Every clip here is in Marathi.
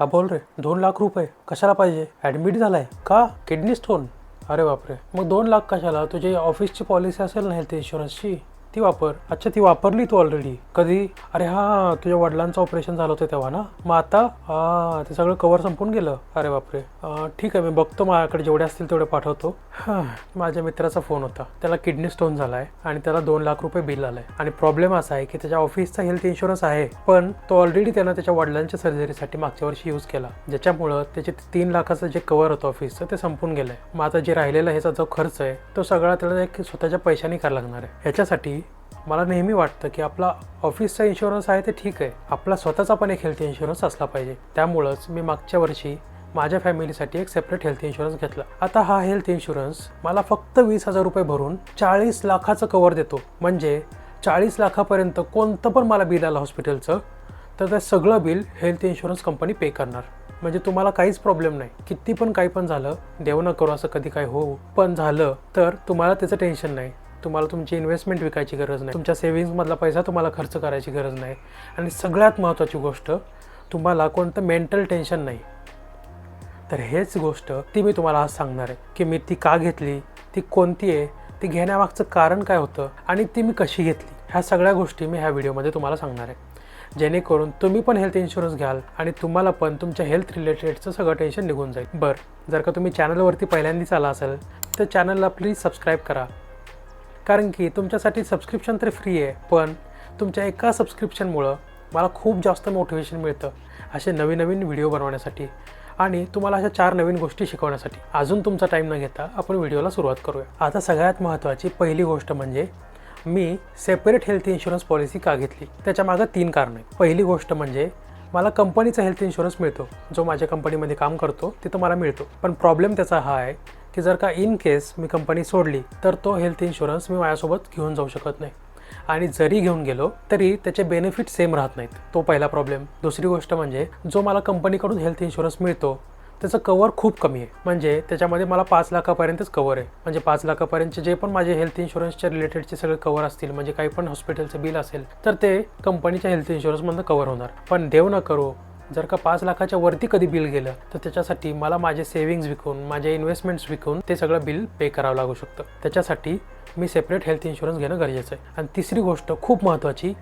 हा बोल रे दोन लाख रुपये कशाला पाहिजे? ॲडमिट झालाय. का? किडनी स्टोन अरे बापरे. मग दोन लाख कशाला? तुझी ऑफिसची पॉलिसी असेल ना हेल्थ इन्शुरन्सची ती वापर. अच्छा ती वापरली तू ऑलरेडी कधी? अरे हा तुझ्या वडिलांचं ऑपरेशन झालं होतं तेव्हा ना? मग आता? हा ते सगळं कवर संपून गेलं. अरे बापरे. ठीक आहे मी बघतो माझ्याकडे जेवढे असतील तेवढे पाठवतो. माझ्या मित्राचा फोन होता. त्याला किडनी स्टोन झालाय आणि त्याला दोन लाख रुपये बिल आलंय. आणि प्रॉब्लेम असा आहे की त्याच्या ऑफिसचा हेल्थ इन्शुरन्स आहे पण तो ऑलरेडी त्यानं त्याच्या वडिलांच्या सर्जरीसाठी मागच्या वर्षी यूज केला. ज्याच्यामुळं त्याचे तीन लाखाचं जे कवर होतं ऑफिसचं ते संपून गेलंय. मग आता जे राहिलेला ह्याचा जो खर्च आहे तो सगळा त्याला एक स्वतःच्या पैशाने करायला लागणार आहे. ह्याच्यासाठी मला नेहमी वाटतं की आपला ऑफिसचा इन्शुरन्स आहे ते ठीक आहे. आपला स्वतःचा पण एक हेल्थ इन्शुरन्स असला पाहिजे. त्यामुळंच मी मागच्या वर्षी माझ्या फॅमिलीसाठी एक सेपरेट हेल्थ इन्शुरन्स घेतला. आता हा हेल्थ इन्शुरन्स मला फक्त वीस हजार रुपये भरून चाळीस लाखाचं कवर देतो. म्हणजे चाळीस लाखापर्यंत कोणतं पण मला बिल आलं हॉस्पिटलचं तर ते सगळं bill health insurance company pay करणार. म्हणजे तुम्हाला काहीच प्रॉब्लेम नाही. किती पण काही पण झालं देव न करू असं कधी काय हो पण झालं तर तुम्हाला त्याचं टेन्शन नाही. तुम्हाला तुमची इन्व्हेस्टमेंट विकायची गरज नाही. तुमच्या सेव्हिंग्समधला पैसा तुम्हाला खर्च करायची गरज नाही. आणि सगळ्यात महत्त्वाची गोष्ट तुम्हाला कोणतं मेंटल टेन्शन नाही. तर हेच गोष्ट ती मी तुम्हाला आज सांगणार आहे की मी ती का घेतली ती कोणती आहे ती घेण्यामागचं कारण काय होतं आणि ती मी कशी घेतली ह्या सगळ्या गोष्टी मी ह्या व्हिडिओमध्ये तुम्हाला सांगणार आहे. जेणेकरून तुम्ही पण हेल्थ इन्शुरन्स घ्याल आणि तुम्हाला पण तुमच्या हेल्थ रिलेटेडचं सगळं टेन्शन निघून जाईल. बरं जर का तुम्ही चॅनलवरती पहिल्यांदाच आला असेल तर चॅनलला प्लीज सबस्क्राईब करा. कारण की तुमच्यासाठी सबस्क्रिप्शन तर फ्री आहे पण तुमच्या एका सबस्क्रिप्शनमुळं मला खूप जास्त मोटिवेशन मिळतं असे नवीन नवीन व्हिडिओ बनवण्यासाठी आणि तुम्हाला अशा चार नवीन गोष्टी शिकवण्यासाठी. अजून तुमचा टाईम न घेता आपण व्हिडिओला सुरुवात करूया. आता सगळ्यात महत्त्वाची पहिली गोष्ट म्हणजे मी सेपरेट हेल्थ इन्शुरन्स पॉलिसी का घेतली? त्याच्या मागं तीन कारणं आहेत. पहिली गोष्ट म्हणजे मला कंपनीचा हेल्थ इन्शुरन्स मिळतो. जो माझ्या कंपनीमध्ये काम करतो तिथं मला मिळतो. पण प्रॉब्लेम त्याचा हा आहे की जर का इन केस मी कंपनी सोडली तर तो हेल्थ इन्शुरन्स मी माझ्यासोबत घेऊन जाऊ शकत नाही. आणि जरी घेऊन गेलो तरी त्याचे बेनिफिट सेम राहत नाहीत. तो पहिला प्रॉब्लेम दुसरी गोष्ट म्हणजे जो मला कंपनीकडून हेल्थ इन्शुरन्स मिळतो त्याचं कवर खूप कमी आहे. म्हणजे त्याच्यामध्ये मला पाच लाखापर्यंतच कवर आहे. म्हणजे पाच लाखापर्यंतचे जे पण माझे हेल्थ इन्शुरन्सच्या रिलेटेडचे सगळे कवर असतील म्हणजे काही पण हॉस्पिटलचं बिल असेल तर ते कंपनीच्या हेल्थ इन्शुरन्समधनं कवर होणार. पण देव न करू जर का पाच लाखाच्या वरती कधी बिल गेलं तर त्याच्यासाठी मला माझे सेव्हिंग्स विकून माझे इन्व्हेस्टमेंट्स विकून ते सगळं बिल पे करावं लागू शकतं. त्याच्यासाठी मी सेपरेट हेल्थ इन्शुरन्स घेणं गरजेचं आहे. आणि तिसरी गोष्ट खूप महत्त्वाची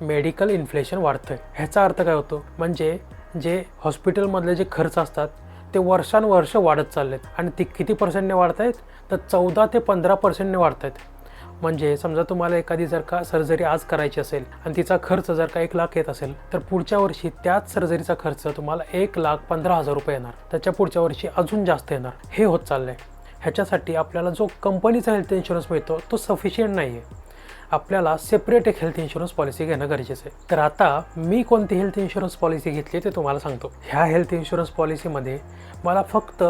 मेडिकल इन्फ्लेशन वाढतं आहे ह्याचा अर्थ काय होतो? म्हणजे जे हॉस्पिटलमधले जे खर्च असतात ते वर्षानुवर्ष वाढत चाललेत. आणि ती किती पर्सेंटने वाढत आहेत तर चौदा ते पंधरा पर्सेंटने वाढत आहेत म्हणजे समजा तुम्हाला एखादी जर का सर्जरी आज करायची असेल आणि तिचा खर्च जर का एक लाख येत असेल तर पुढच्या वर्षी त्याच सर्जरीचा खर्च तुम्हाला एक लाख पंधरा हजार रुपये येणार. त्याच्या पुढच्या वर्षी अजून जास्त येणार. हे होत चाललंय. ह्याच्यासाठी आपल्याला जो कंपनीचा हेल्थ इन्शुरन्स मिळतो तो सफिशियंट नाही आहे आपल्याला सेपरेट एक हेल्थ इन्शुरन्स पॉलिसी घेणं गरजेचं आहे. तर आता मी कोणती हेल्थ इन्शुरन्स पॉलिसी घेतली ते तुम्हाला सांगतो. ह्या हेल्थ इन्शुरन्स पॉलिसीमध्ये मला फक्त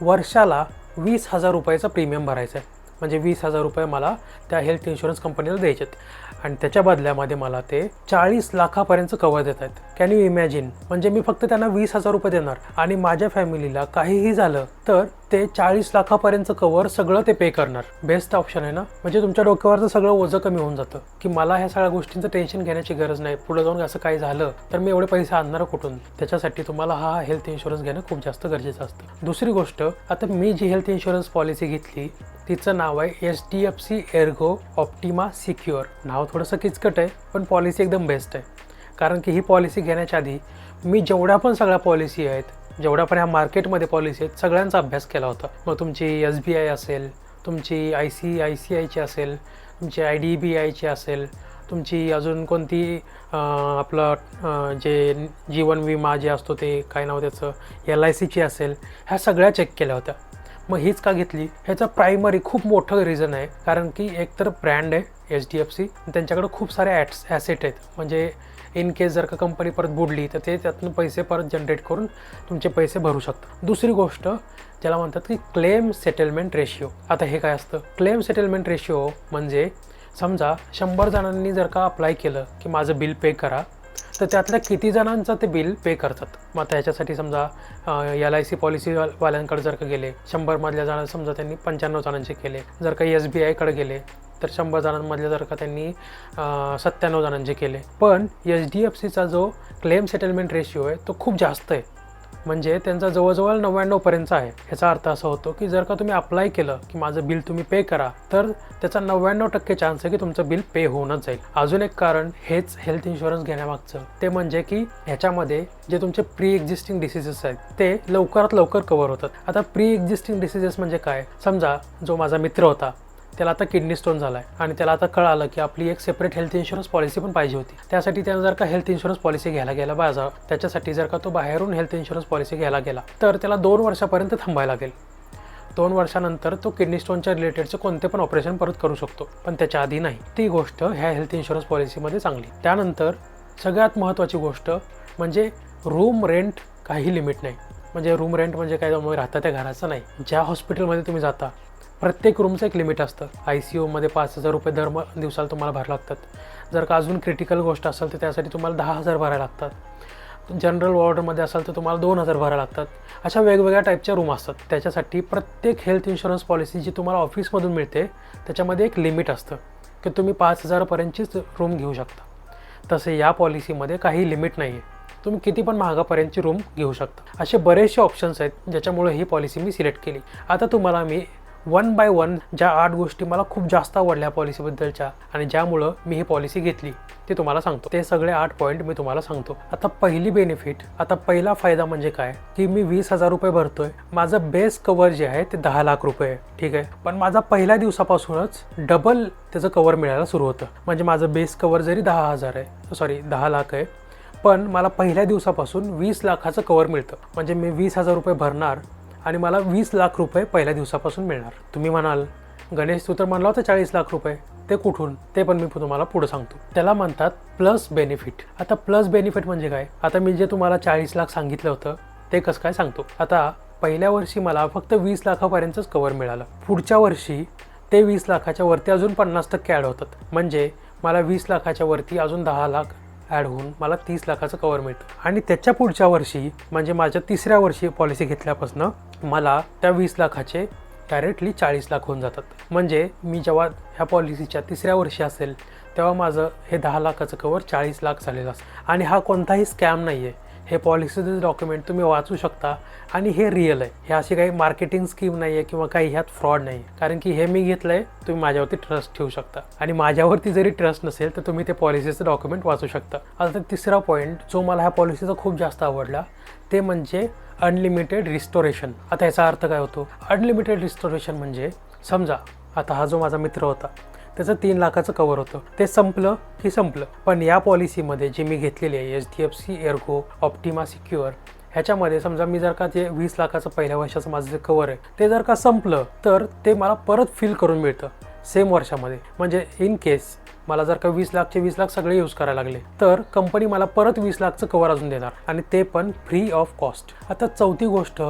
वर्षाला वीस हजार रुपयाचा प्रीमियम भरायचा आहे म्हणजे वीस हजार रुपये मला त्या हेल्थ इन्शुरन्स कंपनीला द्यायचे आहेत आणि त्याच्या बदल्यामध्ये मला ते चाळीस लाखापर्यंत कवर देत आहेत. कॅन यू इमॅजिन म्हणजे मी फक्त त्यांना वीस हजार रुपये देणार. आणि माझ्या फॅमिलीला काहीही झालं तर ते चाळीस लाखापर्यंत कवर सगळं ते पे करणार. बेस्ट ऑप्शन आहे ना? म्हणजे तुमच्या डोक्यावरचं सगळं ओझं कमी होऊन जातं. की मला ह्या सगळ्या गोष्टींचं टेन्शन घेण्याची गरज नाही. पुढे जाऊन असं काही झालं तर मी एवढे पैसे आणणार कुठून? त्याच्यासाठी तुम्हाला हा हेल्थ इन्शुरन्स घेणं खूप जास्त गरजेचं असतं. दुसरी गोष्ट आता मी जी हेल्थ इन्शुरन्स पॉलिसी घेतली तिचं नाव आहे H D F C Ergo Optima Secure नाव थोडंसं किचकट आहे पण पॉलिसी एकदम बेस्ट आहे. कारण की ही पॉलिसी घेण्याच्या आधी मी जेवढ्या पण सगळ्या पॉलिसी आहेत जेवढ्या पण ह्या मार्केटमध्ये पॉलिसी आहेत सगळ्यांचा अभ्यास केला होता. मग तुमची एस बी आय असेल तुमची आय सी आय सी आयची असेल तुमची आय डी बी आयची असेल तुमची अजून कोणती आपलं जे जीवन विमा जे असतो ते काय नाव त्याचं एल आय सीची असेल ह्या सगळ्या चेक केल्या होत्या. मग हीच का घेतली? ह्याचं प्रायमरी खूप मोठं रिझन आहे कारण की एक तर ब्रँड आहे एच डी एफ सी त्यांच्याकडे खूप सारे ॲट्स ॲसेट आहेत. म्हणजे इन केस जर का कंपनी परत बुडली तर ते त्यातून पैसे परत जनरेट करून तुमचे पैसे भरू शकतात. दुसरी गोष्ट ज्याला म्हणतात की क्लेम सेटलमेंट रेशिओ आता हे काय असतं? क्लेम सेटलमेंट रेशिओ म्हणजे समजा शंभर जणांनी जर का अप्लाय केलं की माझं बिल पे करा तर त्यातल्या किती जणांचं ते बिल पे करतात? मग आता ह्याच्यासाठी समजा एल आय सी पॉलिसीवाल्यांकडे जर का गेले शंभरमधल्या जणांना समजा त्यांनी पंच्याण्णव जणांचे केले जर का एस बी आयकडे गेले तर शंभर जणांमधले जर का त्यांनी सत्त्याण्णव जणांचे केले. पण एच डी एफ सीचा जो क्लेम सेटलमेंट रेशिओ आहे तो खूप जास्त आहे. म्हणजे त्यांचा जवळजवळ नव्याण्णवपर्यंत आहे. ह्याचा अर्थ असा होतो की जर का तुम्ही अप्लाय केलं की माझं बिल तुम्ही पे करा तर त्याचा नव्याण्णव टक्के चान्स आहे की तुमचं बिल पे होऊनच जाईल. अजून एक कारण हेच हेल्थ इन्शुरन्स घेण्यामागचं. ते म्हणजे की ह्याच्यामध्ये जे तुमचे प्री एक्झिस्टिंग डिसिजेस आहेत ते लवकरात लवकर कव्हर होतात. आता प्री एक्झिस्टिंग डिसिजेस म्हणजे काय? समजा जो माझा मित्र होता त्याला आता किडनी स्टोन झाला आहे आणि त्याला आता कळालं की आपली एक सेपरेट हेल्थ इन्शुरन्स पॉलिसी पण पाहिजे होती. त्यासाठी त्यानं जर का हेल्थ इन्शुरन्स पॉलिसी घ्यायला गेला बाजार त्याच्यासाठी जर का तो बाहेरून हेल्थ इन्शुरन्स पॉलिसी घ्यायला गेला तर त्याला दोन वर्षापर्यंत थांबायला लागेल. दोन वर्षानंतर तो किडनी स्टोनच्या रिलेटेडचे कोणते पण ऑपरेशन परत करू शकतो पण त्याच्या आधी नाही. ती गोष्ट ह्या हेल्थ इन्शुरन्स पॉलिसीमध्ये चांगली. त्यानंतर सगळ्यात महत्त्वाची गोष्ट म्हणजे रूम रेंट काही लिमिट नाही. म्हणजे रूम रेंट म्हणजे काय तुम्ही राहता त्या घराचं नाही. ज्या हॉस्पिटलमध्ये तुम्ही जाता प्रत्येक रूमचं एक लिमिट असतं. आय सी यूमध्ये पाच हजार रुपये दर दिवसाला तुम्हाला भरावं लागतात. जर का अजून क्रिटिकल गोष्ट असेल तर त्यासाठी तुम्हाला दहा हजार भरायला लागतात. जनरल वॉर्डमध्ये असाल तर तुम्हाला दोन हजार भरायला लागतात. अशा वेगवेगळ्या टाईपच्या रूम असतात. त्याच्यासाठी प्रत्येक हेल्थ इन्शुरन्स पॉलिसी जी तुम्हाला ऑफिसमधून मिळते त्याच्यामध्ये एक लिमिट असतं. की तुम्ही पाच हजारपर्यंतचीच रूम घेऊ शकता. तसे या पॉलिसीमध्ये काही लिमिट नाही आहे तुम्ही किती पण महागापर्यंतची रूम घेऊ शकता. असे बरेचसे ऑप्शन्स आहेत ज्याच्यामुळे ही पॉलिसी मी सिलेक्ट केली. आता तुम्हाला मी वन बाय वन ज्या आठ गोष्टी मला खूप जास्त आवडल्या पॉलिसीबद्दलच्या आणि ज्यामुळं मी ही पॉलिसी घेतली ते तुम्हाला सांगतो. ते सगळे आठ पॉईंट मी तुम्हाला सांगतो. आता पहिली बेनिफिट आता पहिला फायदा म्हणजे काय? की मी वीस हजार रुपये भरतोय. माझं बेस कवर जे आहे ते दहा लाख रुपये आहे. ठीक आहे? पण माझा पहिल्या दिवसापासूनच डबल त्याचं कवर मिळायला सुरू होतं. म्हणजे माझं बेस कवर जरी दहा हजार आहे सॉरी दहा लाख आहे पण मला पहिल्या दिवसापासून वीस लाखाचं कवर मिळतं. म्हणजे मी वीस हजार रुपये भरणार आणि मला वीस लाख रुपये पहिल्या दिवसापासून मिळणार. तुम्ही म्हणाल गणेश तू तर म्हणला होता चाळीस लाख रुपये. ते कुठून? ते पण मी तुम्हाला पुढे सांगतो. त्याला म्हणतात प्लस बेनिफिट. आता प्लस बेनिफिट म्हणजे काय? आता मी जे तुम्हाला चाळीस लाख सांगितलं होतं ते कसं काय सांगतो? आता पहिल्या वर्षी मला फक्त वीस लाखापर्यंतच कवर मिळालं. पुढच्या वर्षी ते वीस लाखाच्या वरती अजून पन्नास टक्के ॲड होतात. म्हणजे मला वीस लाखाच्या वरती अजून दहा लाख ॲड होऊन मला तीस लाखाचं कवर मिळतं. आणि त्याच्या पुढच्या वर्षी म्हणजे माझ्या तिसऱ्या वर्षी पॉलिसी घेतल्यापासून मला त्या वीस लाखाचे डायरेक्टली चाळीस लाख होऊन जातात. म्हणजे मी जेव्हा ह्या पॉलिसीच्या तिसऱ्या वर्षी असेल तेव्हा माझं हे दहा लाखाचं कवर चाळीस लाख झालेलं असतं. आणि हा कोणताही स्कॅम नाही आहे हे पॉलिसीचं डॉक्युमेंट तुम्ही वाचू शकता. आणि हे रिअल आहे. हे अशी काही मार्केटिंग स्कीम नाही आहे किंवा काही ह्यात फ्रॉड नाही आहे कारण की हे मी घेतलं आहे तुम्ही माझ्यावरती ट्रस्ट ठेवू शकता. आणि माझ्यावरती जरी ट्रस्ट नसेल तर तुम्ही ते पॉलिसीचं डॉक्युमेंट वाचू शकता. आता तिसरा पॉईंट जो मला ह्या पॉलिसीचा खूप जास्त आवडला ते म्हणजे अनलिमिटेड रिस्टोरेशन आता याचा अर्थ काय होतो? अनलिमिटेड रिस्टोरेशन म्हणजे समजा आता हा जो माझा मित्र होता त्याचं तीन लाखाचं कवर होतं. ते संपलं की संपलं. पण या पॉलिसीमध्ये जे मी घेतलेली आहे H D F C Ergo Optima Secure ह्याच्यामध्ये समजा मी जर का जे वीस लाखाचं पहिल्या वर्षाचं माझं जे कवर आहे ते जर का संपलं तर ते मला परत फिल करून मिळतं. सेम वर्षामध्ये. म्हणजे इन केस मला जर का वीस लाखचे वीस लाख सगळे यूज करायला लागले तर कंपनी मला परत वीस लाखचं कवर अजून देणार. आणि ते पण फ्री ऑफ कॉस्ट आता चौथी गोष्ट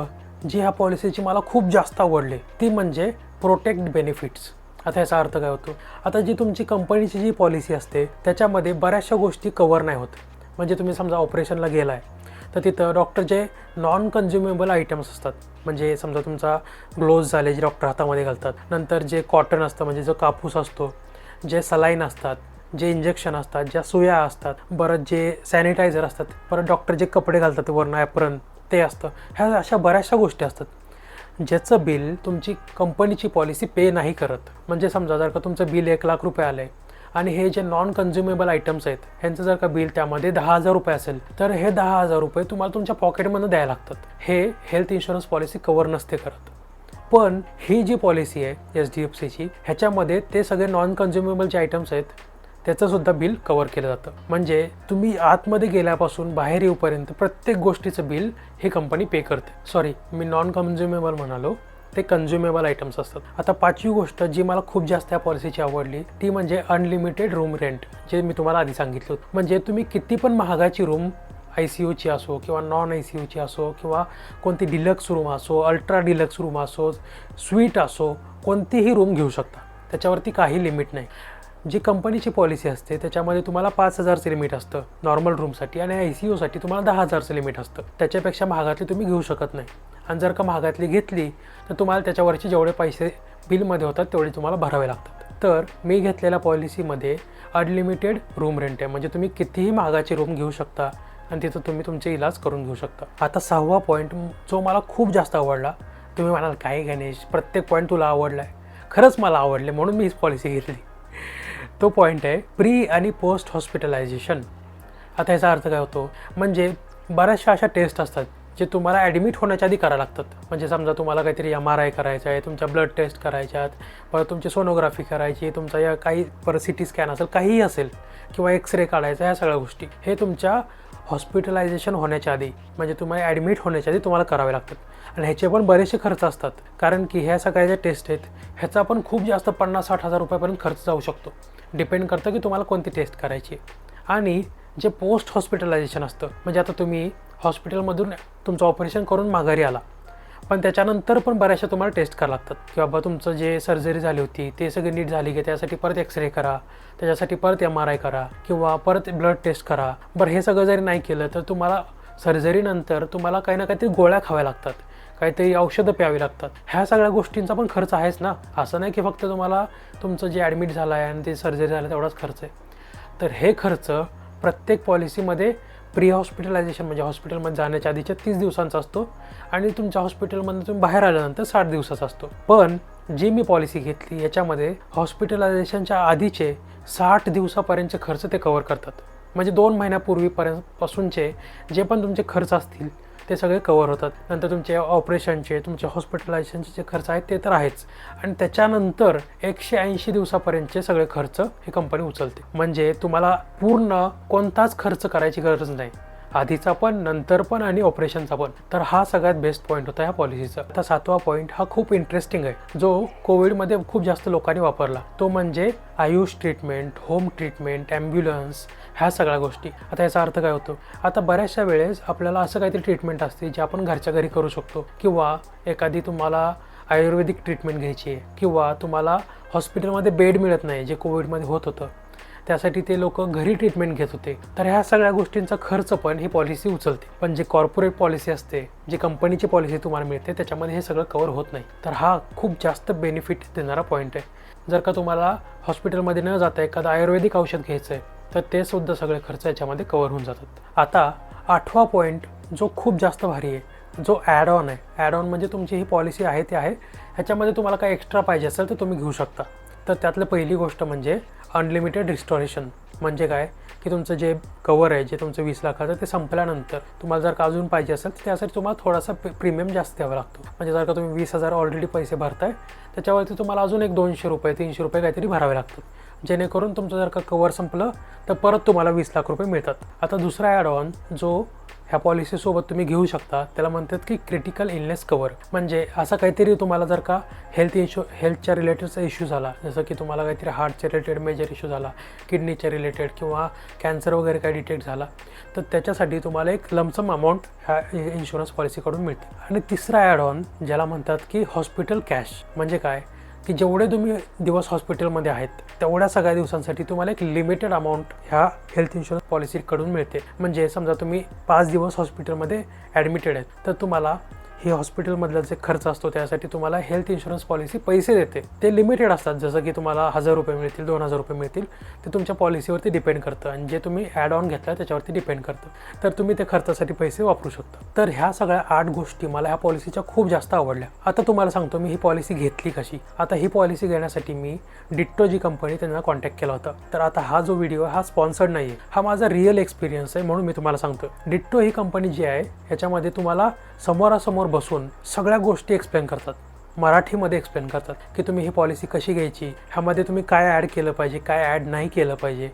जी ह्या पॉलिसीची मला खूप जास्त आवडली ती म्हणजे प्रोटेक्ट बेनिफिट्स आता याचा अर्थ काय होतो? आता जी तुमची कंपनीची जी पॉलिसी असते त्याच्यामध्ये बऱ्याचशा गोष्टी कवर नाही होत. म्हणजे तुम्ही समजा ऑपरेशनला गेला आहे तर तिथं डॉक्टर जे नॉन कन्झ्युमेबल आयटम्स असतात म्हणजे समजा तुमचा ग्लोव्ज झाले जे डॉक्टर हातामध्ये घालतात नंतर जे कॉटन असतं म्हणजे जो कापूस असतो जे सलाईन असतात जे इंजेक्शन असतात ज्या सुया असतात परत जे सॅनिटायझर असतात परत डॉक्टर जे कपडे घालतात वरनं ॲप्रन ते असतं. ह्या अशा बऱ्याचशा गोष्टी असतात. ज्याचं बिल तुमची कंपनीची पॉलिसी पे नाही करत. म्हणजे समजा जर का तुमचं बिल एक लाख रुपये आलं आहे आणि हे जे नॉन कन्झ्युमेबल आयटम्स आहेत ह्यांचं जर का बिल त्यामध्ये दहा हजार रुपये असेल तर हे दहा हजार रुपये तुम्हाला तुमच्या पॉकेटमधून द्यायला लागतात. हे हेल्थ इन्शुरन्स पॉलिसी कवर नसते करत. पण ही जी पॉलिसी आहे एच डी एफ सीची ह्याच्यामध्ये ते सगळे नॉन कन्झ्युमेबल जे आयटम्स आहेत त्याचंसुद्धा बिल कवर केलं जातं. म्हणजे तुम्ही आतमध्ये गेल्यापासून बाहेर येऊपर्यंत प्रत्येक गोष्टीचं बिल ही कंपनी पे करते. सॉरी मी नॉन कन्झ्युमेबल म्हणालो. ते कन्झ्युमेबल आयटम्स असतात. आता पाचवी गोष्ट जी मला खूप जास्त या पॉलिसीची आवडली ती म्हणजे अनलिमिटेड रूम रेंट जे मी तुम्हाला आधी सांगितलं होतं. म्हणजे तुम्ही किती पण महागाची रूम आय सी यूची असो किंवा नॉन आय सी यूची असो किंवा कोणती डिलक्स रूम असो अल्ट्रा डिलक्स रूम असो स्वीट असो कोणतीही रूम घेऊ शकता. त्याच्यावरती काही लिमिट नाही. जी कंपनीची पॉलिसी असते त्याच्यामध्ये तुम्हाला पाच हजारचं लिमिट असतं नॉर्मल रूमसाठी आणि आय सी यूसाठी तुम्हाला दहा हजारचं लिमिट असतं. त्याच्यापेक्षा महागातली तुम्ही घेऊ शकत नाही. आणि जर का महागातली घेतली तर तुम्हाला त्याच्यावरचे जेवढे पैसे बिलमध्ये होतात तेवढे तुम्हाला भरावे लागतात. तर मी घेतलेल्या पॉलिसीमध्ये अनलिमिटेड रूम रेंट आहे. म्हणजे तुम्ही कितीही महागाची रूम घेऊ शकता आणि तिथं तुम्ही तुमचे इलाज करून घेऊ शकता. आता सहावा पॉईंट जो मला खूप जास्त आवडला तुम्ही म्हणाल काय गणेश प्रत्येक पॉईंट तुला आवडला आहे खरंच मला आवडले म्हणून मी ही पॉलिसी घेतली. तो पॉईंट आहे प्री आणि पोस्ट हॉस्पिटलायझेशन आता याचा अर्थ काय होतो? म्हणजे बऱ्याचशा अशा टेस्ट असतात जे तुम्हाला ॲडमिट होण्याच्या आधी करावं लागतात. म्हणजे समजा तुम्हाला काहीतरी एम आर आय करायचं आहे तुमच्या ब्लड टेस्ट करायच्यात परत तुमची सोनोग्राफी करायची तुमचा या काही परत सी टी स्कॅन असेल काहीही असेल किंवा एक्सरे काढायचा ह्या सगळ्या गोष्टी. हे तुमच्या हॉस्पिटलायझेशन होण्याच्या आधी म्हणजे तुम्हाला ॲडमिट होण्याच्या आधी तुम्हाला करावे लागतात. आणि ह्याचे पण बरेचसे खर्च असतात. कारण की ह्या सगळ्या ज्या टेस्ट आहेत ह्याचा पण खूप जास्त पन्नास साठ हजार रुपयापर्यंत खर्च जाऊ शकतो. डिपेंड करतं की तुम्हाला कोणती टेस्ट करायची आणि जे पोस्ट हॉस्पिटलायझेशन असतं म्हणजे आता तुम्ही हॉस्पिटलमधून तुमचं ऑपरेशन करून माघारी आला. पण त्याच्यानंतर पण बऱ्याचशा तुम्हाला टेस्ट करावं लागतात. की बाबा तुमचं जे सर्जरी झाली होती ते सगळी नीट झाली की त्यासाठी परत एक्सरे करा त्याच्यासाठी परत एम आर आय करा किंवा परत ब्लड टेस्ट करा. बरं हे सगळं जरी नाही केलं तर तुम्हाला सर्जरीनंतर तुम्हाला काही ना काहीतरी गोळ्या खाव्या लागतात. काहीतरी औषधं प्यावी लागतात. ह्या सगळ्या गोष्टींचा पण खर्च आहेच ना. असं नाही की फक्त तुम्हाला तुमचं जे ॲडमिट झालं आहे आणि ते सर्जरी झालं तेवढाच खर्च आहे. तर हे खर्च प्रत्येक पॉलिसीमध्ये प्री हॉस्पिटलायझेशन म्हणजे हॉस्पिटलमध्ये जाण्याच्या आधीच्या तीस दिवसांचा असतो आणि तुमच्या हॉस्पिटलमधून तुम्ही बाहेर आल्यानंतर साठ दिवसाचा असतो. पण जी मी पॉलिसी घेतली याच्यामध्ये हॉस्पिटलायझेशनच्या आधीचे साठ दिवसापर्यंतचे खर्च ते कवर करतात. म्हणजे दोन महिन्यापूर्वीपर्यंत पासूनचे जे पण तुमचे खर्च असतील ते सगळे कवर होतात. नंतर तुमचे ऑपरेशनचे तुमचे हॉस्पिटलायझेशनचे जे खर्च आहेत ते तर आहेच. आणि त्याच्यानंतर एकशे ऐंशी दिवसापर्यंतचे सगळे खर्च ही कंपनी उचलते. म्हणजे तुम्हाला पूर्ण कोणताच खर्च करायची गरज नाही. आधीचा पण नंतर पण आणि ऑपरेशनचा पण. तर हा सगळ्यात बेस्ट पॉईंट होता ह्या पॉलिसीचा आता सातवा पॉईंट हा खूप इंटरेस्टिंग आहे. जो कोविडमध्ये खूप जास्त लोकांनी वापरला. तो म्हणजे Ayush treatment home treatment ambulance ह्या सगळ्या गोष्टी. आता याचा अर्थ काय होतो? आता बऱ्याचशा वेळेस आपल्याला असं काहीतरी ट्रीटमेंट असते जे आपण घरच्या घरी करू शकतो. किंवा एखादी तुम्हाला आयुर्वेदिक ट्रीटमेंट घ्यायची आहे. किंवा तुम्हाला हॉस्पिटलमध्ये बेड मिळत नाही जे कोविडमध्ये होत होतं. त्यासाठी ते लोक घरी ट्रीटमेंट घेत होते. तर ह्या सगळ्या गोष्टींचा खर्च पण ही पॉलिसी उचलते. पण जे कॉर्पोरेट पॉलिसी असते जी कंपनीची पॉलिसी तुम्हाला मिळते त्याच्यामध्ये हे सगळं कवर होत नाही. तर हा खूप जास्त बेनिफिट देणारा पॉईंट आहे. जर का तुम्हाला हॉस्पिटलमध्ये न जाता एखादं आयुर्वेदिक औषध घ्यायचं आहे तर ते सुद्धा सगळे खर्च याच्यामध्ये कवर होऊन जातात. आता आठवा पॉईंट जो खूप जास्त भारी आहे जो ॲड ऑन आहे. ॲड ऑन म्हणजे तुमची ही पॉलिसी आहे ती आहे. ह्याच्यामध्ये तुम्हाला काय एक्स्ट्रा पाहिजे असेल तर तुम्ही घेऊ शकता. तर त्यातलं पहिली गोष्ट म्हणजे अनलिमिटेड रिस्टॉरेशन म्हणजे काय? की तुमचं जे कवर आहे जे तुमचं वीस लाखाचं ते संपल्यानंतर तुम्हाला जर का अजून पाहिजे असेल तर त्यासाठी तुम्हाला थोडासा प्रीमियम जास्त द्यावा लागतो. म्हणजे जर का तुम्ही वीस हजार ऑलरेडी पैसे भरताय त्याच्यावरती तुम्हाला अजून एक दोनशे रुपये तीनशे रुपये काहीतरी भरावे लागतात. जेणेकरून तुमचं जर का कवर संपलं तर परत तुम्हाला वीस लाख रुपये मिळतात. आता दुसरा ॲड ऑन जो ह्या पॉलिसीसोबत तुम्ही घेऊ शकता. त्याला म्हणतात की क्रिटिकल इलनेस कवर म्हणजे असं काहीतरी तुम्हाला जर का हेल्थ इश्यू हेल्थच्या रिलेटेडचा इश्यू झाला जसं की तुम्हाला काहीतरी हार्टच्या रिलेटेड मेजर इश्यू झाला किडनीच्या रिलेटेड किंवा कॅन्सर वगैरे काही डिटेक्ट झाला तर त्याच्यासाठी तुम्हाला एक लमसम अमाऊंट ह्या इन्शुरन्स पॉलिसीकडून मिळते. आणि तिसरा ॲड ऑन ज्याला म्हणतात की हॉस्पिटल कॅश म्हणजे काय? की जेवढे तुम्ही दिवस हॉस्पिटलमध्ये आहेत तेवढ्या सगळ्या दिवसांसाठी तुम्हाला एक लिमिटेड अमाऊंट ह्या हेल्थ इन्शुरन्स पॉलिसीकडून मिळते. म्हणजे समजा तुम्ही पाच दिवस हॉस्पिटलमध्ये ॲडमिटेड आहेत तर तुम्हाला हे हॉस्पिटलमधला जे खर्च असतो त्यासाठी तुम्हाला हेल्थ इन्शुरन्स पॉलिसी पैसे देते. ते लिमिटेड असतात जसं की तुम्हाला हजार रुपये मिळतील दोन हजार रुपये मिळतील ते तुमच्या पॉलिसीवरती डिपेंड करतं. आणि जे तुम्ही ॲड ऑन घेतला त्याच्यावरती डिपेंड करतं. तर तुम्ही ते खर्चासाठी पैसे वापरू शकता. तर ह्या सगळ्या आठ गोष्टी मला ह्या पॉलिसीच्या खूप जास्त आवडल्या. आता तुम्हाला सांगतो मी ही पॉलिसी घेतली कशी? आता ही पॉलिसी घेण्यासाठी मी डिट्टो जी कंपनी त्यांना कॉन्टॅक्ट केला होता. तर आता हा जो व्हिडिओ हा स्पॉन्सर्ड नाही आहे हा माझा रिअल एक्सपिरियन्स आहे म्हणून मी तुम्हाला सांगतो डिट्टो ही कंपनी जी आहे ह्याच्यामध्ये तुम्हाला समोरासमोर बसून सगळ्या गोष्टी एक्सप्लेन करतात. मराठीमध्ये एक्सप्लेन करतात की तुम्ही ही पॉलिसी कशी घ्यायची? ह्यामध्ये तुम्ही काय ॲड केलं पाहिजे काय ॲड नाही केलं पाहिजे?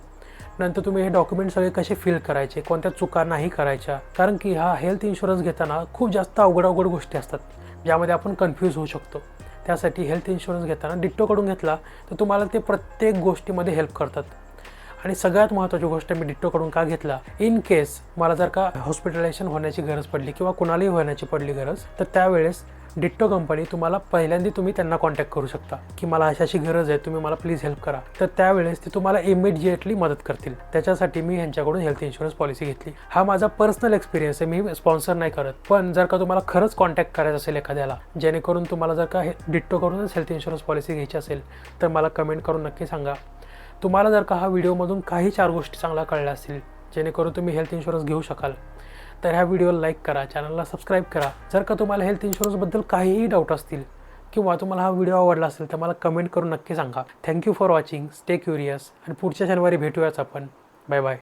नंतर तुम्ही हे डॉक्युमेंट सगळे कसे फिल करायचे? कोणत्या चुका नाही करायच्या? कारण की हा हेल्थ इन्शुरन्स घेताना खूप जास्त अवघड अवघड गोष्टी असतात ज्यामध्ये आपण कन्फ्यूज होऊ शकतो. त्यासाठी हेल्थ इन्शुरन्स घेताना डिट्टोकडून घेतला तर तुम्हाला ते प्रत्येक गोष्टीमध्ये हेल्प करतात. आणि सगळ्यात महत्त्वाची गोष्ट मी डिट्टोकडून का घेतला? इन केस मला जर का हॉस्पिटलायझेशन होण्याची गरज पडली किंवा कुणालाही होण्याची पडली गरज तर त्यावेळेस डिट्टो कंपनी तुम्हाला पहिल्यांदा तुम्ही त्यांना कॉन्टॅक्ट करू शकता की मला अशाशी गरज आहे तुम्ही मला प्लीज हेल्प करा. तर त्यावेळेस ते तुम्हाला इमिडिएटली मदत करतील. त्याच्यासाठी मी ह्यांच्याकडून हेल्थ इन्शुरन्स पॉलिसी घेतली. हा माझा पर्सनल एक्सपिरियन्स आहे मी स्पॉन्सर नाही करत. पण जर का तुम्हाला खरंच कॉन्टॅक्ट करायचं असेल एखाद्याला जेणेकरून तुम्हाला जर का हे डिट्टोकडूनच हेल्थ इन्शुरन्स पॉलिसी घ्यायची असेल तर मला कमेंट करून नक्की सांगा. तुम्हाला जर का हा व्हिडिओमधून काही चार गोष्टी चांगल्या कळल्या असतील जेणेकरून तुम्ही हेल्थ इन्शुरन्स घेऊ शकाल तर ह्या व्हिडिओला लाईक करा चॅनलला सबस्क्राईब करा. जर का तुम्हाला हेल्थ इन्शुरन्सबद्दल काहीही डाऊट असतील किंवा तुम्हाला हा व्हिडिओ आवडला असेल तर मला कमेंट करून नक्की सांगा. Thank you for watching stay curious आणि पुढच्या शनिवारी भेटूयाच आपण. Bye bye